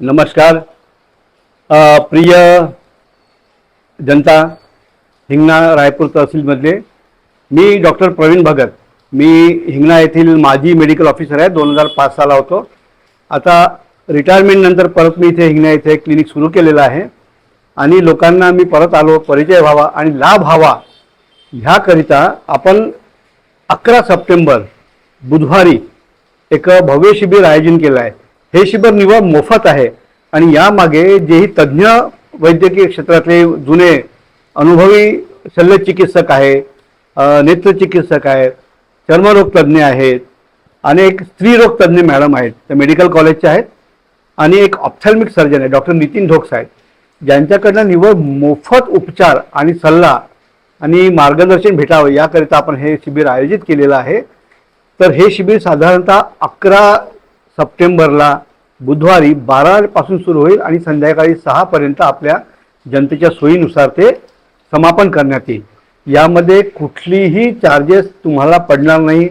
नमस्कार. प्रिय जनता हिंगणा रायपूर तहसीलमधले मी डॉक्टर प्रवीण भगत. मी हिंगणा येथील माजी मेडिकल ऑफिसर आहे दोन हजार पाच साला होतो. आता रिटायरमेंटनंतर परत मी इथे हिंगणा येथे क्लिनिक सुरू केलेलं आहे. आणि लोकांना मी परत आलो परिचय व्हावा आणि लाभ व्हावा ह्याकरिता आपण अकरा सप्टेंबर बुधवारी एक भव्य शिबिर आयोजन केलं आहे. हे शिबिर निव्वळ मोफत आहे. आणि यामागे जेही तज्ज्ञ वैद्यकीय क्षेत्रातले जुने अनुभवी शल्यचिकित्सक आहे नेत्रचिकित्सक आहेत चर्मरोग तज्ज्ञ आहेत आणि एक स्त्रीरोग तज्ज्ञ मॅडम आहेत त्या मेडिकल कॉलेजच्या आहेत आणि एक ऑप्थॅल्मिक सर्जन आहे डॉक्टर नितीन ढोक्स आहेत. ज्यांच्याकडनं निव्वळ मोफत उपचार आणि सल्ला आणि मार्गदर्शन भेटावं याकरिता आपण हे शिबिर आयोजित केलेलं आहे. तर हे शिबिर साधारणतः अकरा सप्टेंबरला बुधवारी बारापासून सुरू होईल आणि संध्याकाळी सहापर्यंत आपल्या जनतेच्या सोयीनुसार ते समापन करण्यात येईल. यामध्ये कुठलीही चार्जेस तुम्हाला पडणार नाही.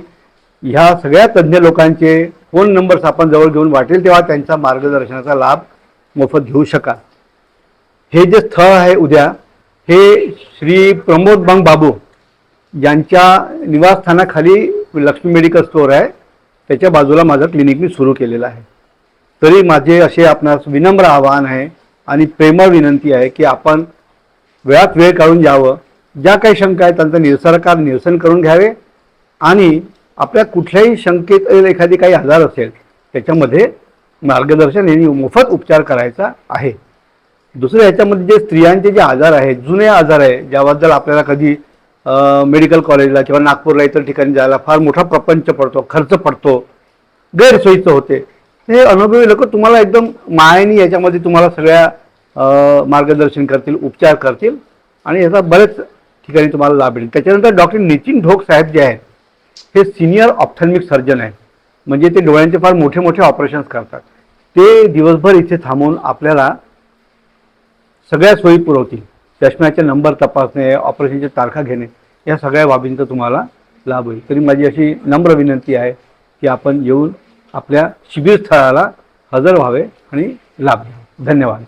ह्या सगळ्या तज्ज्ञ लोकांचे फोन नंबर्स आपण जवळ घेऊन वाटेल तेव्हा त्यांचा मार्गदर्शनाचा लाभ मोफत घेऊ शकाल. हे जे स्थळ आहे उद्या हे श्री प्रमोद बंग बाबू यांच्या निवासस्थानाखाली लक्ष्मी मेडिकल स्टोअर आहे. त्याच्या बाजूला माझं क्लिनिक मी सुरू केलेलं आहे. तरी माझे असे आपणास विनम्र आवाहन आहे आणि प्रेमळ विनंती आहे की आपण वेळात वेळ काढून यावं. ज्या काही शंका आहेत त्यांचं निरसरकार निरसन करून घ्यावे आणि आपल्या कुठल्याही शंकेत एखादी काही आजार असेल त्याच्यामध्ये मार्गदर्शन यांनी मोफत उपचार करायचा आहे. दुसरं ह्याच्यामध्ये जे स्त्रियांचे जे आजार आहेत जुने आजार आहे ज्याबद्दल आपल्याला कधी मेडिकल कॉलेजला किंवा नागपूरला इतर ठिकाणी जायला फार मोठा प्रपंच पडतो खर्च पडतो गैरसोयीचं होते हे अनुभवी लोक तुम्हाला एकदम मायनी याच्यामध्ये तुम्हाला सगळ्या मार्गदर्शन करतील उपचार करतील आणि याचा बरेच ठिकाणी तुम्हाला लाभ मिळेल त्याच्यानंतर डॉक्टर नितीन ढोक साहेब जे आहेत हे सिनियर ऑप्थॅल्मिक सर्जन आहेत. म्हणजे ते डोळ्यांचे फार मोठे मोठे ऑपरेशन्स करतात. ते दिवसभर इथे थांबून आपल्याला सगळ्या सोयी पुरवतील. चष्म्याचे नंबर तपासणे ऑपरेशनच्या तारखा घेणे या सगळ्या बाबींचा तुम्हाला लाभ होईल. तरी माझी अशी नम्र विनंती आहे की आपण येऊन आपल्या शिबिरस्थळाला हजर व्हावे आणि लाभ घ्यावा धन्यवाद.